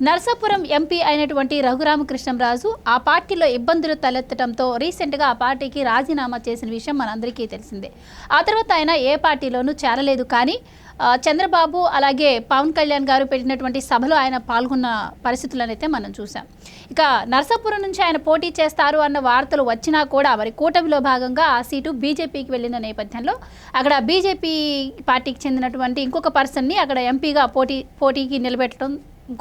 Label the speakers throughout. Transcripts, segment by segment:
Speaker 1: Narsapuram MP అయినటువంటి రఘురామకృష్ణంరాజు ఆ పార్టీలో ఇబ్బందులు తలెత్తడంతో రీసెంట్గా ఆ పార్టీకి రాజీనామా చేసిన విషయం మనందరికీ తెలిసిందే. ఆ తర్వాత ఆయన ఏ పార్టీలోనూ చేరలేదు కానీ చంద్రబాబు అలాగే పవన్ కళ్యాణ్ గారు పెట్టినటువంటి సభలో ఆయన పాల్గొన్న పరిస్థితులను అయితే మనం చూసాం ఇక నర్సాపురం నుంచి ఆయన పోటీ చేస్తారు అన్న వార్తలు వచ్చినా కూడా మరి కూటమిలో భాగంగా ఆ సీటు బీజేపీకి వెళ్ళిన నేపథ్యంలో అక్కడ బీజేపీ పార్టీకి చెందినటువంటి ఇంకొక పర్సన్ని అక్కడ ఎంపీగా పోటీ పోటీకి నిలబెట్టడం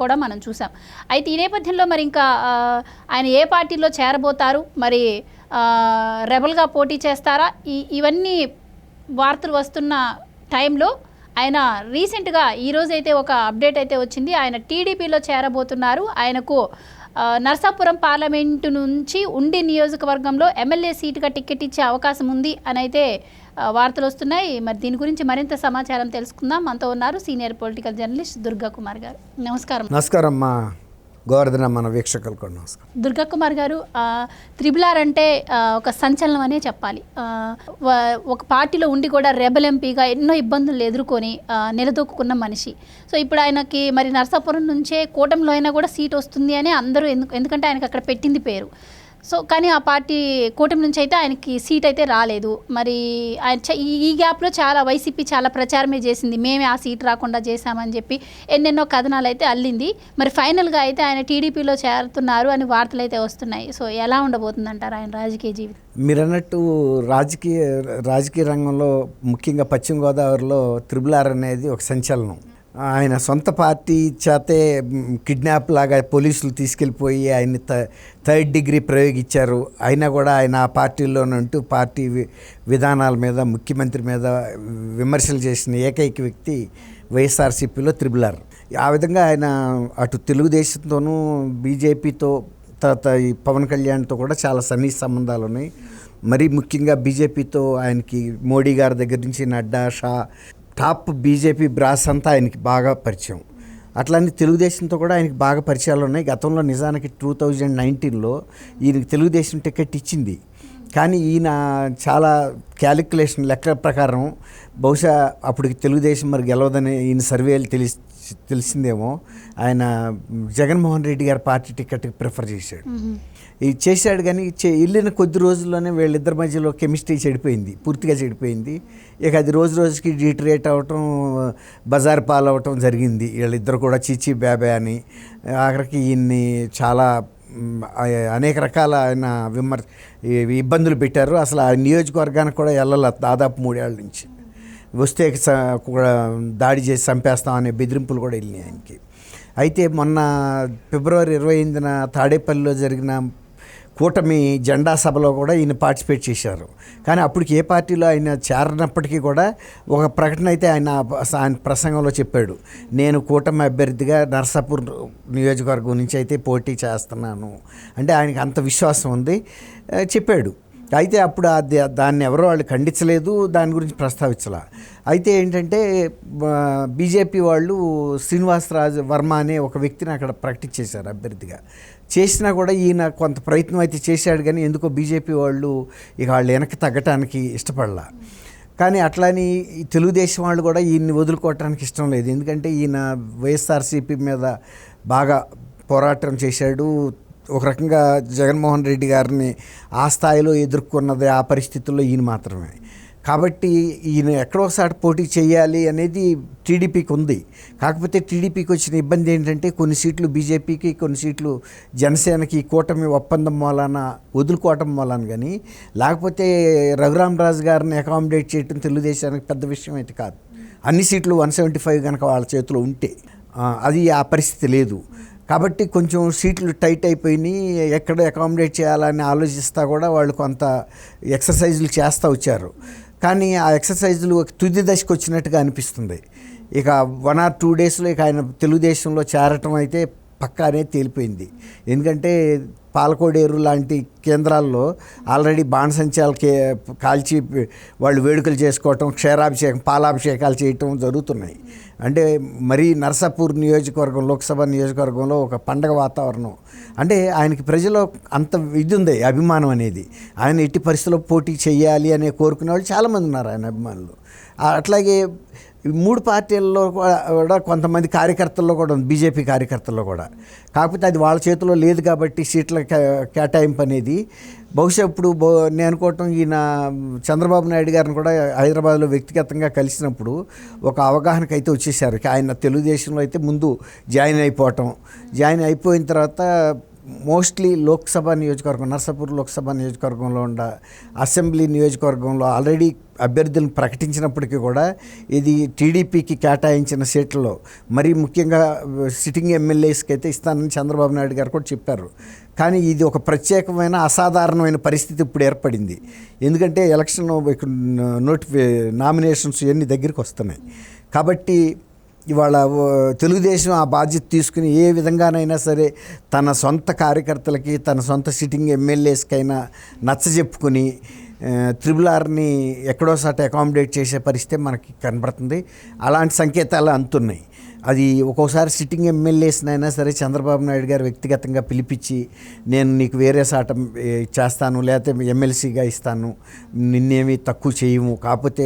Speaker 1: కూడా మనం చూసాం. అయితే ఈ నేపథ్యంలో మరి ఇంకా ఆయన ఏ పార్టీలో చేరబోతారు? మరి రెబల్గా పోటీ చేస్తారా? ఈ ఇవన్నీ వార్తలు వస్తున్న టైంలో ఆయన రీసెంట్గా ఈరోజు అయితే ఒక అప్డేట్ అయితే వచ్చింది. ఆయన టీడీపీలో చేరబోతున్నారు. ఆయనకు నర్సాపురం పార్లమెంటు నుంచి ఉండి నియోజకవర్గంలో ఎమ్మెల్యే సీటుగా టికెట్ ఇచ్చే అవకాశం ఉంది అని అయితే వార్తలు వస్తున్నాయి. మరి దీని గురించి మరింత సమాచారం తెలుసుకుందాం. మనతో ఉన్నారు senior political journalist Durga Kumar garu. నమస్కారం.
Speaker 2: నమస్కారం మా గోవర్ధన మన వీక్షకులకు నమస్కారం.
Speaker 1: దుర్గా కుమార్ గారు ఆ, త్రిబుల్ ఆర్ అంటే ఒక సంచలనం అనే చెప్పాలి. ఒక పార్టీలో ఉండి కూడా రెబల్ ఎంపీగా ఎన్నో ఇబ్బందులు ఎదుర్కొని నిలదొక్కున్న మనిషి. సో ఇప్పుడు ఆయనకి మరి నర్సాపురం నుంచే కూటమిలో అయినా కూడా సీట్ వస్తుంది అని అందరూ ఎందుకు ఎందుకంటే ఆయనకి అక్కడ పెట్టింది పేరు. సో కానీ ఆ పార్టీ కూటమి నుంచి అయితే ఆయనకి సీట్ అయితే రాలేదు. మరి ఆయన చ- ఈ- ఈ గ్యాప్లో చాలా వైసీపీ చాలా ప్రచారమే చేసింది. మేమే ఆ సీట్ రాకుండా చేశామని చెప్పి ఎన్నెన్నో కథనాలు అయితే అల్లింది. మరి ఫైనల్గా అయితే ఆయన టీడీపీలో చేరుతున్నారు అని వార్తలు అయితే వస్తున్నాయి. సో ఎలా ఉండబోతుంది అంటారు ఆయన రాజకీయ జీవితం?
Speaker 2: మీరు అన్నట్టు రాజకీయ రాజకీయ రంగంలో ముఖ్యంగా పశ్చిమ గోదావరిలో త్రిబుల్ ఆర్ అనేది ఒక సంచలనం. ఆయన సొంత పార్టీ చేతే కిడ్నాప్ లాగా పోలీసులు తీసుకెళ్ళిపోయి ఆయన థర్డ్ డిగ్రీ ప్రయోగించారు. అయినా కూడా ఆయన ఆ పార్టీలోనంటూ పార్టీ విధానాల మీద ముఖ్యమంత్రి మీద విమర్శలు చేసిన ఏకైక వ్యక్తి వైఎస్ఆర్సీపీలో త్రిబుల్ ఆర్ ఆ విధంగా ఆయన అటు తెలుగుదేశంతోనూ బీజేపీతో తర్వాత ఈ పవన్ కళ్యాణ్తో కూడా చాలా సన్నీ సంబంధాలు ఉన్నాయి. మరీ ముఖ్యంగా బీజేపీతో ఆయనకి మోడీ గారి దగ్గర నుంచి Nadda Shah top BJP brass అంతా ఆయనకి బాగా పరిచయం. అట్లానే తెలుగుదేశంతో కూడా ఆయనకి బాగా పరిచయాలు ఉన్నాయి. గతంలో నిజానికి టూ థౌజండ్ నైన్టీన్లో ఈయనకి తెలుగుదేశం టికెట్ ఇచ్చింది. కానీ ఈయన చాలా క్యాలిక్యులేషన్ లెక్కల ప్రకారం బహుశా అప్పటికి తెలుగుదేశం మరి గెలవదని ఈయన సర్వేలు తెలిసి తెలిసిందేమో. ఆయన జగన్మోహన్ రెడ్డి గారి పార్టీ టికెట్కి ప్రిఫర్ చేశాడు. చేశాడు కానీ చే- వెళ్ళిన కొద్ది రోజుల్లోనే వీళ్ళిద్దరి మధ్యలో కెమిస్ట్రీ చెడిపోయింది పూర్తిగా చెడిపోయింది. ఇక అది రోజు రోజుకి డీట్రేట్ అవటం బజార్ పాలవటం జరిగింది. వీళ్ళిద్దరు కూడా చీచీ బ్యాబే అని. ఆఖరికి ఈయన్ని చాలా అనేక రకాల ఆయన విమర్ ఇబ్బందులు పెట్టారు. అసలు ఆ నియోజకవర్గానికి కూడా వెళ్ళాల దాదాపు మూడేళ్ళ నుంచి. వస్తే కూడా దాడి చేసి చంపేస్తాం అనే బెదిరింపులు కూడా వెళ్ళినాయి ఆయనకి. అయితే మొన్న ఫిబ్రవరి ఇరవై ఎనిమిదిన తాడేపల్లిలో జరిగిన కూటమి జెండా సభలో కూడా ఈయన పార్టిసిపేట్ చేశారు. కానీ అప్పటికి ఏ పార్టీలో ఆయన చేరనప్పటికీ కూడా ఒక ప్రకటన అయితే ఆయన ఆయన ప్రసంగంలో చెప్పాడు. నేను కూటమి అభ్యర్థిగా నర్సాపూర్ నియోజకవర్గం నుంచి అయితే పోటీ చేస్తున్నాను. అంటే ఆయనకు అంత విశ్వాసం ఉంది చెప్పాడు. అయితే అప్పుడు దాన్ని ఎవరో వాళ్ళు ఖండించలేదు దాని గురించి ప్రస్తావించలా. అయితే ఏంటంటే బీజేపీ వాళ్ళు శ్రీనివాసరాజు వర్మ అనే ఒక వ్యక్తిని అక్కడ ప్రకటించేశారు అభ్యర్థిగా. చేసినా కూడా ఈయన కొంత ప్రయత్నం అయితే చేశాడు కానీ ఎందుకో బీజేపీ వాళ్ళు ఇక వాళ్ళు వెనక్కి తగ్గటానికి ఇష్టపడలా. కానీ అట్లాని తెలుగుదేశం వాళ్ళు కూడా ఈయన్ని వదులుకోవటానికి ఇష్టం లేదు. ఎందుకంటే ఈయన వైఎస్ఆర్సీపీ మీద బాగా పోరాటం చేశాడు. ఒక రకంగా జగన్మోహన్ రెడ్డి గారిని ఆ స్థాయిలో ఎదుర్కొన్నది ఆ పరిస్థితుల్లో ఈయన మాత్రమే. కాబట్టి ఈయన ఎక్కడోసారి పోటీ చేయాలి అనేది టీడీపీకి ఉంది కాకపోతే టీడీపీకి వచ్చిన ఇబ్బంది ఏంటంటే కొన్ని సీట్లు బీజేపీకి కొన్ని సీట్లు జనసేనకి ఈ కూటమి ఒప్పందం మూలాన వదులుకోవటం వలన కానీ లేకపోతే రఘురామరాజు గారిని అకామిడేట్ చేయటం తెలుగుదేశానికి పెద్ద విషయం అయితే కాదు. అన్ని సీట్లు వన్ సెవెంటీ ఫైవ్ కనుక వాళ్ళ చేతిలో ఉంటే అది ఆ పరిస్థితి లేదు. కాబట్టి కొంచెం సీట్లు టైట్ అయిపోయినాయి ఎక్కడ అకామిడేట్ చేయాలని ఆలోచిస్తా కూడా వాళ్ళు కొంత ఎక్సర్సైజులు చేస్తూ వచ్చారు. కానీ ఆ ఎక్సర్సైజులు తుది దశకు వచ్చినట్టుగా అనిపిస్తుంది. ఇక వన్ ఆర్ టూ డేస్లో ఇక ఆయన తెలుగుదేశంలో చేరటం అయితే పక్కానే తేలిపోయింది. ఎందుకంటే పాలకోడేరు లాంటి కేంద్రాల్లో ఆల్రెడీ బాణసంచాలు కే కాల్చి వాళ్ళు వేడుకలు చేసుకోవటం క్షీరాభిషేకం పాలాభిషేకాలు చేయటం జరుగుతున్నాయి. అంటే మరీ నర్సాపూర్ నియోజకవర్గం లోక్సభ నియోజకవర్గంలో ఒక పండగ వాతావరణం. అంటే ఆయనకి ప్రజలు అంత ఇది ఉంది అభిమానం అనేది. ఆయన ఎట్టి పరిస్థితుల్లో పోటీ చేయాలి అనే కోరుకునే వాళ్ళు చాలామంది ఉన్నారు ఆయన అభిమానులు. అట్లాగే మూడు పార్టీల్లో కూడా కూడా కొంతమంది కార్యకర్తల్లో కూడా ఉంది బీజేపీ కార్యకర్తల్లో కూడా. కాకపోతే అది వాళ్ళ చేతిలో లేదు కాబట్టి సీట్ల కేటాయింపు అనేది. బహుశా ఇప్పుడు నేను అనుకోవటం ఈయన చంద్రబాబు నాయుడు గారిని కూడా హైదరాబాద్లో వ్యక్తిగతంగా కలిసినప్పుడు ఒక అవగాహనకు అయితే వచ్చేసారు. ఆయన తెలుగుదేశంలో అయితే ముందు జాయిన్ అయిపోవటం. జాయిన్ అయిపోయిన తర్వాత మోస్ట్లీ లోక్సభ నియోజకవర్గం నర్సాపూర్ లోక్సభ నియోజకవర్గంలో ఉన్న అసెంబ్లీ నియోజకవర్గంలో ఆల్రెడీ అభ్యర్థులను ప్రకటించినప్పటికీ కూడా ఇది టీడీపీకి కేటాయించిన సీట్లలో మరీ ముఖ్యంగా సిట్టింగ్ ఎమ్మెల్యేస్కి అయితే ఇస్తానని చంద్రబాబు నాయుడు గారు కూడా చెప్పారు. కానీ ఇది ఒక ప్రత్యేకమైన అసాధారణమైన పరిస్థితి ఇప్పుడు ఏర్పడింది. ఎందుకంటే ఎలక్షన్ నోటిఫి నామినేషన్స్ ఇవన్నీ దగ్గరికి వస్తున్నాయి. కాబట్టి ఇవాళ తెలుగుదేశం ఆ బాధ్యత తీసుకుని ఏ విధంగానైనా సరే తన సొంత కార్యకర్తలకి తన సొంత సిట్టింగ్ ఎమ్మెల్యేస్కైనా నచ్చజెప్పుకుని త్రిబుల్ ఆర్ని ఎక్కడోసారి అకామిడేట్ చేసే పరిస్థితి మనకి కనబడుతుంది. అలాంటి సంకేతాలు అందుతున్నాయి అది ఒక్కోసారి సిట్టింగ్ ఎమ్మెల్యేస్నైనా సరే చంద్రబాబు నాయుడు గారు వ్యక్తిగతంగా పిలిపించి నేను నీకు వేరే సాట చేస్తాను లేకపోతే ఎమ్మెల్సీగా ఇస్తాను నిన్నేమి తక్కువ చేయము. కాకపోతే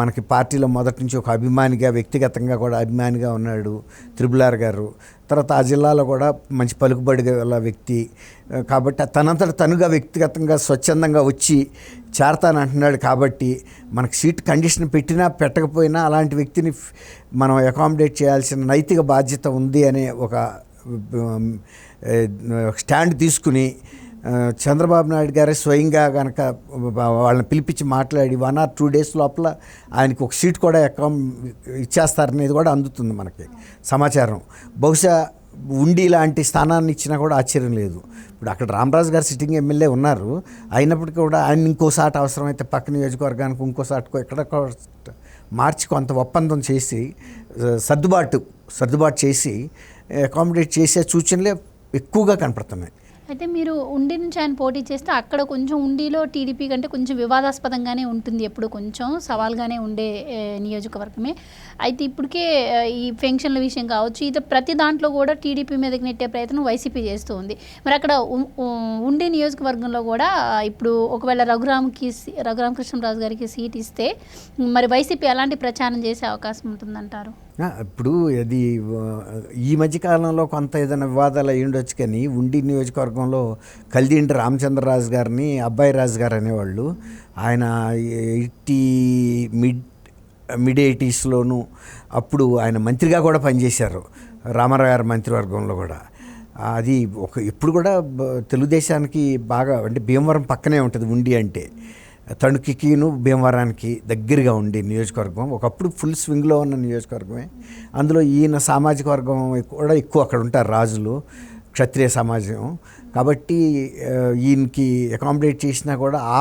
Speaker 2: మనకి పార్టీలో మొదటి నుంచి ఒక అభిమానిగా వ్యక్తిగతంగా కూడా అభిమానిగా ఉన్నాడు త్రిబులార్ గారు. తర్వాత ఆ జిల్లాలో కూడా మంచి పలుకుబడి గల వ్యక్తి. కాబట్టి తనంతట తనుగా వ్యక్తిగతంగా స్వచ్ఛందంగా వచ్చి చేరతాను అంటున్నాడు కాబట్టి మనకు సీట్ కండిషన్ పెట్టినా పెట్టకపోయినా అలాంటి వ్యక్తిని మనం అకామిడేట్ చేయాల్సిన నైతిక బాధ్యత ఉంది అనే ఒక స్టాండ్ తీసుకుని చంద్రబాబు నాయుడు గారే స్వయంగా కనుక వాళ్ళని పిలిపించి మాట్లాడి వన్ ఆర్ టూ డేస్ లోపల ఆయనకు ఒక సీట్ కూడా అకామ్ ఇచ్చేస్తారనేది కూడా అందుతుంది మనకి సమాచారం. బహుశా ఉండి లాంటి స్థానాన్ని ఇచ్చినా కూడా ఆశ్చర్యం లేదు. ఇప్పుడు అక్కడ రామరాజు గారు సిట్టింగ్ ఎమ్మెల్యే ఉన్నారు. అయినప్పటికీ కూడా ఆయన ఇంకోసారి అవసరమైతే పక్క నియోజకవర్గానికి ఇంకోసాటికో ఎక్కడ మార్చి కొంత ఒప్పందం చేసి సర్దుబాటు సర్దుబాటు చేసి అకామిడేట్ చేసే సూచనలే ఎక్కువగా కనపడుతున్నాయి.
Speaker 1: అయితే మీరు ఉండి నుంచి ఆయన పోటీ చేస్తే అక్కడ కొంచెం ఉండిలో టీడీపీ కంటే కొంచెం వివాదాస్పదంగానే ఉంటుంది ఎప్పుడు కొంచెం సవాల్గానే ఉండే నియోజకవర్గమే. అయితే ఇప్పటికే ఈ పెన్షన్ల విషయం కావచ్చు ఇది ప్రతి దాంట్లో కూడా టీడీపీ మీదకి నెట్టే ప్రయత్నం వైసీపీ చేస్తూ ఉంది. మరి అక్కడ ఉ- ఉండి నియోజకవర్గంలో కూడా ఇప్పుడు ఒకవేళ రఘురామ్కి సీ- రఘురామకృష్ణరాజు గారికి సీట్ ఇస్తే మరి వైసీపీ ఎలాంటి ప్రచారం చేసే అవకాశం ఉంటుందంటారు?
Speaker 2: ఇప్పుడు అది ఈ మధ్య కాలంలో కొంత ఏదైనా వివాదాలు అయ్యి ఉండొచ్చు కానీ ఉండి నియోజకవర్గంలో కల్దీంటి రామచంద్రరాజు గారిని అబ్బాయి రాజు గారు అనేవాళ్ళు ఆయన ఎయిటీ మిడ్ మిడ్ ఎయిటీస్లోను అప్పుడు ఆయన మంత్రిగా కూడా పనిచేశారు రామారావు గారి మంత్రివర్గంలో కూడా. అది ఒక ఇప్పుడు కూడా తెలుగుదేశానికి బాగా అంటే భీమవరం పక్కనే ఉంటుంది ఉండి అంటే. తణుకుకిను భీమవరానికి దగ్గరగా ఉండే నియోజకవర్గం. ఒకప్పుడు ఫుల్ స్వింగ్లో ఉన్న నియోజకవర్గమే. అందులో ఈయన సామాజిక వర్గం కూడా ఎక్కువ అక్కడ ఉంటారు రాజులు క్షత్రియ సమాజం. కాబట్టి ఈయనకి అకామిడేట్ చేసినా కూడా ఆ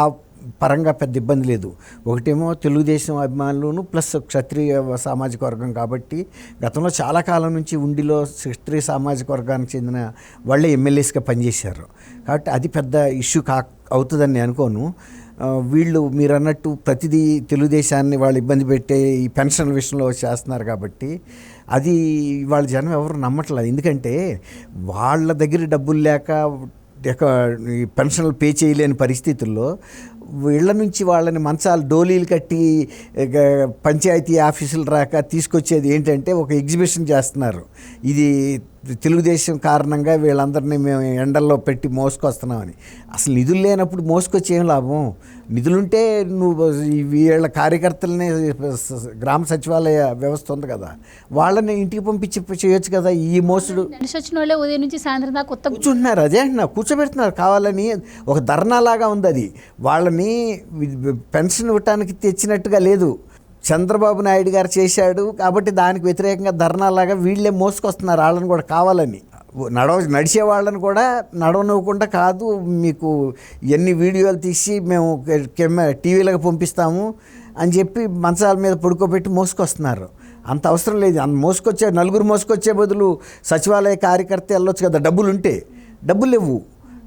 Speaker 2: పరంగా పెద్ద ఇబ్బంది లేదు. ఒకటేమో తెలుగుదేశం అభిమానులను ప్లస్ క్షత్రియ సామాజిక వర్గం కాబట్టి గతంలో చాలా కాలం నుంచి ఉండిలో క్షత్రియ సామాజిక వర్గానికి చెందిన వాళ్ళే ఎమ్మెల్యేస్గా పనిచేశారు. కాబట్టి అది పెద్ద ఇష్యూ కా అవుతుందని నేను అనుకోను. వీళ్ళు మీరు అన్నట్టు ప్రతిదీ తెలుగుదేశాన్ని వాళ్ళు ఇబ్బంది పెట్టే ఈ పెన్షన్ విషయంలో చేస్తున్నారు కాబట్టి అది వాళ్ళ జనం ఎవరు నమ్మట్లేదు. ఎందుకంటే వాళ్ళ దగ్గర డబ్బులు లేక ఈ పెన్షన్లు పే చేయలేని పరిస్థితుల్లో వీళ్ళ నుంచి వాళ్ళని మంచాలు డోలీలు కట్టి పంచాయతీ ఆఫీసులు రాక తీసుకొచ్చేది ఏంటంటే ఒక ఎగ్జిబిషన్ చేస్తున్నారు. ఇది తెలుగుదేశం కారణంగా వీళ్ళందరినీ మేము ఎండల్లో పెట్టి మోసుకొస్తున్నామని. అసలు నిధులు లేనప్పుడు మోసుకొచ్చి ఏం లాభం? నిధులుంటే నువ్వు ఈ వీళ్ళ కార్యకర్తలనే గ్రామ సచివాలయ వ్యవస్థ ఉంది కదా. వాళ్ళని ఇంటికి పంపించి చేయొచ్చు కదా ఈ మోసుడు.
Speaker 1: వచ్చిన వాళ్ళే ఉదయం నుంచి సాయంత్రం దాకా కొత్త
Speaker 2: కూర్చుంటున్నారు అదే అంటున్నా కూర్చోబెడుతున్నారు. కావాలని ఒక ధర్నాలాగా ఉంది అది. వాళ్ళని పెన్షన్ ఇవ్వటానికి తెచ్చినట్టుగా లేదు. చంద్రబాబు నాయుడు గారు చేశాడు కాబట్టి దానికి వ్యతిరేకంగా ధర్నాలాగా వీళ్ళే మోసుకొస్తున్నారు. వాళ్ళని కూడా కావాలని. నడవ నడిచే వాళ్ళని కూడా నడవనివ్వకుండా కాదు. మీకు ఎన్ని వీడియోలు తీసి మేము కెమెరా టీవీలకు పంపిస్తాము అని చెప్పి మంచాల మీద పడుకోబెట్టి మోసుకొస్తున్నారు. అంత అవసరం లేదు. అంత మోసుకొచ్చే నలుగురు మోసుకొచ్చే బదులు సచివాలయ కార్యకర్త వెళ్ళొచ్చు కదా. డబ్బులు ఉంటే డబ్బులు లేవు.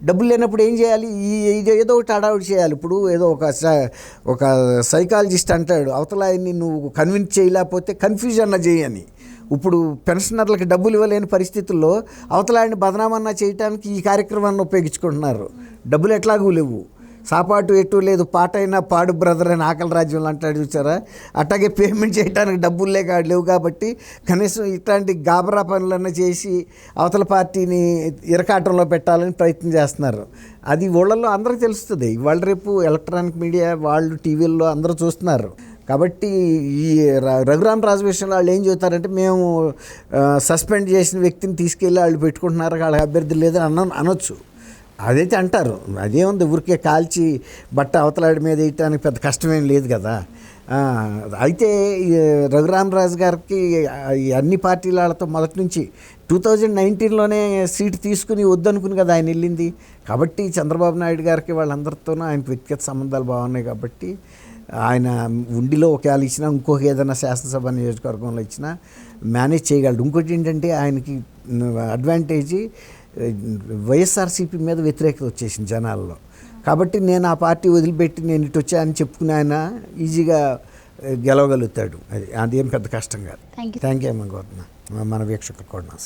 Speaker 2: డబ్బులు లేనప్పుడు ఏం చేయాలి? ఈ ఇది ఏదో ఒకటి అడావుడి చేయాలి. ఇప్పుడు ఏదో ఒక స- ఒక సైకాలజిస్ట్ అంటాడు అవతల ఆయన్ని నువ్వు కన్విన్స్ చేయలేకపోతే కన్ఫ్యూజన్ చేయని. ఇప్పుడు పెన్షనర్లకు డబ్బులు ఇవ్వలేని పరిస్థితుల్లో అవతల ఆయన బదనామన్నా చేయడానికి ఈ కార్యక్రమాన్ని ఉపయోగించుకుంటున్నారు. డబ్బులు ఎట్లాగూ లేవు. సాపాటు ఎటు లేదు పాట అయినా పాడు బ్రదర్ అని ఆకలి రాజ్యంలో అంటాడు చూసారా అట్లాగే పేమెంట్ చేయడానికి డబ్బులు లేక లేవు కాబట్టి కనీసం ఇట్లాంటి గాబరా పనులన్నీ చేసి అవతల పార్టీని ఇరకాటంలో పెట్టాలని ప్రయత్నం చేస్తున్నారు. అది ఊళ్ళల్లో అందరికీ తెలుస్తుంది. ఇవాళ రేపు ఎలక్ట్రానిక్ మీడియా వాళ్ళు టీవీల్లో అందరూ చూస్తున్నారు. కాబట్టి ఈ ర- రఘురామ్ రాజు విషయంలో వాళ్ళు ఏం చెబుతారంటే మేము సస్పెండ్ చేసిన వ్యక్తిని తీసుకెళ్ళి వాళ్ళు పెట్టుకుంటున్నారు వాళ్ళ అభ్యర్థి లేదని అన్న అనొచ్చు. అదైతే అంటారు. అదేముంది ఊరికే కాల్చి బట్ట అవతలాడి మీద వేయటానికి పెద్ద కష్టమేం లేదు కదా. అయితే రఘురామరాజు గారికి అన్ని పార్టీల వాళ్ళతో మొదటి నుంచి టూ థౌజండ్ నైన్టీన్లోనే సీట్ తీసుకుని వద్దనుకుని కదా ఆయన వెళ్ళింది. కాబట్టి చంద్రబాబు నాయుడు గారికి వాళ్ళందరితోనూ ఆయన వ్యక్తిగత సంబంధాలు బాగున్నాయి కాబట్టి ఆయన ఉండిలో ఒకవేళ ఇచ్చినా ఇంకొక ఏదైనా శాసనసభ నియోజకవర్గంలో ఇచ్చినా మేనేజ్ చేయగలడు. ఇంకోటి ఏంటంటే ఆయనకి అడ్వాంటేజీ వైఎస్ఆర్సీపీ మీద వ్యతిరేకత వచ్చేసింది జనాల్లో. కాబట్టి నేను ఆ పార్టీ వదిలిపెట్టి నేను ఇటు వచ్చా అని చెప్పుకుని ఆయన ఈజీగా గెలవగలుగుతాడు. అది అదేం పెద్ద కష్టం కాదు.
Speaker 1: థ్యాంక్ యూ
Speaker 2: అమ్మ గౌతమ మన వీక్షకులు కూడా